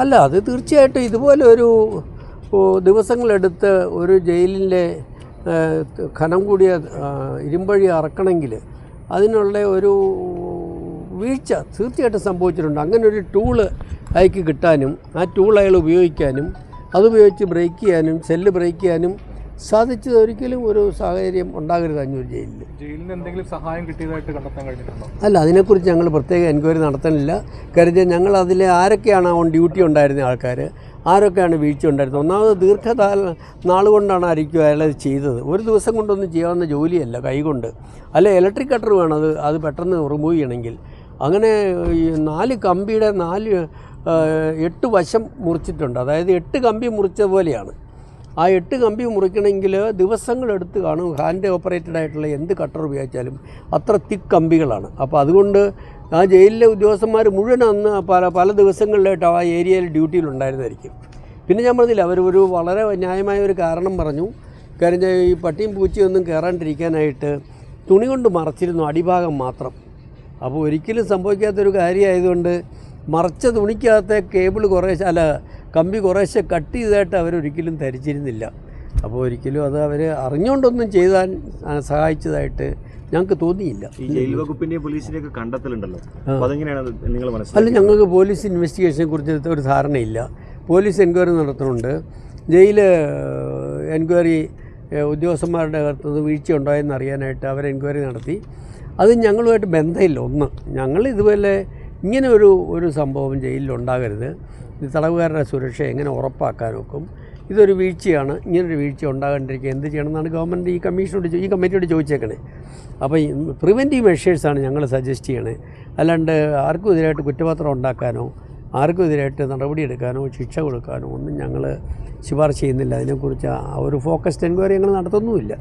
അല്ല അത് തീർച്ചയായിട്ടും ഇതുപോലെ ഒരു ദിവസങ്ങളെടുത്ത് ഒരു ജയിലിന്റെ ഖനം കൂടിയ ഇരുമ്പഴി അറക്കണമെങ്കിൽ അതിനുള്ള ഒരു വീഴ്ച തീർച്ചയായിട്ടും സംഭവിച്ചിട്ടുണ്ട്. അങ്ങനെ ഒരു ടൂൾ അയക്ക് കിട്ടാനും ആ ടൂൾ അയാൾ ഉപയോഗിക്കാനും അതുപയോഗിച്ച് ബ്രേക്ക് ചെയ്യാനും സെല്ല് ബ്രേക്ക് ചെയ്യാനും സാധിച്ചത് ഒരിക്കലും ഒരു സാഹചര്യം ഉണ്ടാകരുത് അഞ്ഞൂർ ജയിലിൽ. ജയിലിൽ എന്തെങ്കിലും സഹായം കിട്ടിയതായിട്ട് കണ്ടെത്താൻ കഴിഞ്ഞിട്ടുണ്ടോ? അല്ല അതിനെക്കുറിച്ച് ഞങ്ങൾ പ്രത്യേക എൻക്വയറി നടത്തണില്ല. കരുതിയ ഞങ്ങൾ അതിലെ ആരൊക്കെയാണ് ഓൺ ഡ്യൂട്ടി ഉണ്ടായിരുന്ന ആൾക്കാർ ആരൊക്കെയാണ് വീഴ്ച ഉണ്ടായിരുന്നത്? ഒന്നാമത് ദീർഘകാല നാളുകൊണ്ടാണ് ആയിരിക്കും അയാൾ ചെയ്തത്. ഒരു ദിവസം കൊണ്ടൊന്നും ചെയ്യാവുന്ന ജോലിയല്ല കൈകൊണ്ട് അല്ല ഇലക്ട്രിക് കട്ടർ വേണം അത് അത് പെട്ടെന്ന് റിമൂവ് ചെയ്യണമെങ്കിൽ. അങ്ങനെ ഈ നാല് കമ്പിയുടെ നാല് എട്ട് വശം മുറിച്ചിട്ടുണ്ട്. അതായത് എട്ട് കമ്പി മുറിച്ച പോലെയാണ്. ആ എട്ട് കമ്പി മുറിക്കണമെങ്കിൽ ദിവസങ്ങളെടുത്ത് കാണും. ഹാൻഡ് ഓപ്പറേറ്റഡ് ആയിട്ടുള്ള എന്ത് കട്ടർ ഉപയോഗിച്ചാലും അത്ര തിക്ക് കമ്പികളാണ്. അപ്പോൾ അതുകൊണ്ട് ആ ജയിലിലെ ഉദ്യോഗസ്ഥന്മാർ മുഴുവൻ അന്ന് പല പല ദിവസങ്ങളിലായിട്ട് ആ ഏരിയയിൽ ഡ്യൂട്ടിയിലുണ്ടായിരുന്നായിരിക്കും പിന്നെ ഞാൻ പറഞ്ഞില്ല അവർ ഒരു വളരെ ന്യായമായ ഒരു കാരണം പറഞ്ഞു. കാര്യം ഈ പട്ടിയും പൂച്ചയൊന്നും കയറാണ്ടിരിക്കാനായിട്ട് തുണി കൊണ്ട് മറച്ചിരുന്നു അടിഭാഗം മാത്രം. അപ്പോൾ ഒരിക്കലും സംഭവിക്കാത്തൊരു കാര്യമായതുകൊണ്ട് മറച്ച തുണിക്കകത്തെ കേബിൾ കുറേ അല്ല കമ്പി കുറേശ്ശെ കട്ട് ചെയ്തതായിട്ട് അവരൊരിക്കലും ധരിച്ചിരുന്നില്ല. അപ്പോൾ ഒരിക്കലും അത് അവർ അറിഞ്ഞുകൊണ്ടൊന്നും ചെയ്താൻ സഹായിച്ചതായിട്ട് ഞങ്ങൾക്ക് തോന്നിയില്ല. ഈ ജയിൽ വകുപ്പിന്റെയും പോലീസിനെയൊക്കെ കണ്ടെത്തലുണ്ടല്ലോ. അതെങ്ങനെയാണ് നിങ്ങൾ അല്ല ഞങ്ങൾക്ക് പോലീസ് ഇൻവെസ്റ്റിഗേഷനെ കുറിച്ച് ഒരു ധാരണയില്ല. പോലീസ് എൻക്വയറി നടത്തുന്നുണ്ട്. ജയിൽ എൻക്വയറി ഉദ്യോഗസ്ഥന്മാരുടെ അകത്തുനിന്ന് വീഴ്ച ഉണ്ടായെന്ന് അറിയാനായിട്ട് അവർ എൻക്വയറി നടത്തി. അത് ഞങ്ങളുമായിട്ട് ബന്ധമില്ല. ഒന്ന് ഞങ്ങൾ ഇതുപോലെ ഇങ്ങനെ ഒരു ഒരു സംഭവം ജയിലിൽ ഉണ്ടാകരുത് തടവുകാരുടെ സുരക്ഷ എങ്ങനെ ഉറപ്പാക്കാൻ നോക്കും ഇതൊരു വീഴ്ചയാണ്. ഇങ്ങനൊരു വീഴ്ച ഉണ്ടാകാണ്ടിരിക്കുക. എന്ത് ചെയ്യണമെന്നാണ് ഗവൺമെന്റ് ഈ കമ്മീഷനോട് ഈ കമ്മിറ്റിയോട് ചോദിച്ചേക്കണേ. അപ്പോൾ ഈ പ്രിവെന്റീവ് മെഷേഴ്സാണ് ഞങ്ങൾ സജസ്റ്റ് ചെയ്യണേ. അല്ലാണ്ട് ആർക്കും എതിരായിട്ട് കുറ്റപത്രം ഉണ്ടാക്കാനോ ആർക്കും എതിരായിട്ട് നടപടിയെടുക്കാനോ ശിക്ഷ കൊടുക്കാനോ ഒന്നും ഞങ്ങൾ ശുപാർശ ചെയ്യുന്നില്ല. അതിനെക്കുറിച്ച് ആ ഒരു ഫോക്കസ്ഡ് എൻക്വയറി ഞങ്ങൾ നടത്തുന്നുമില്ല.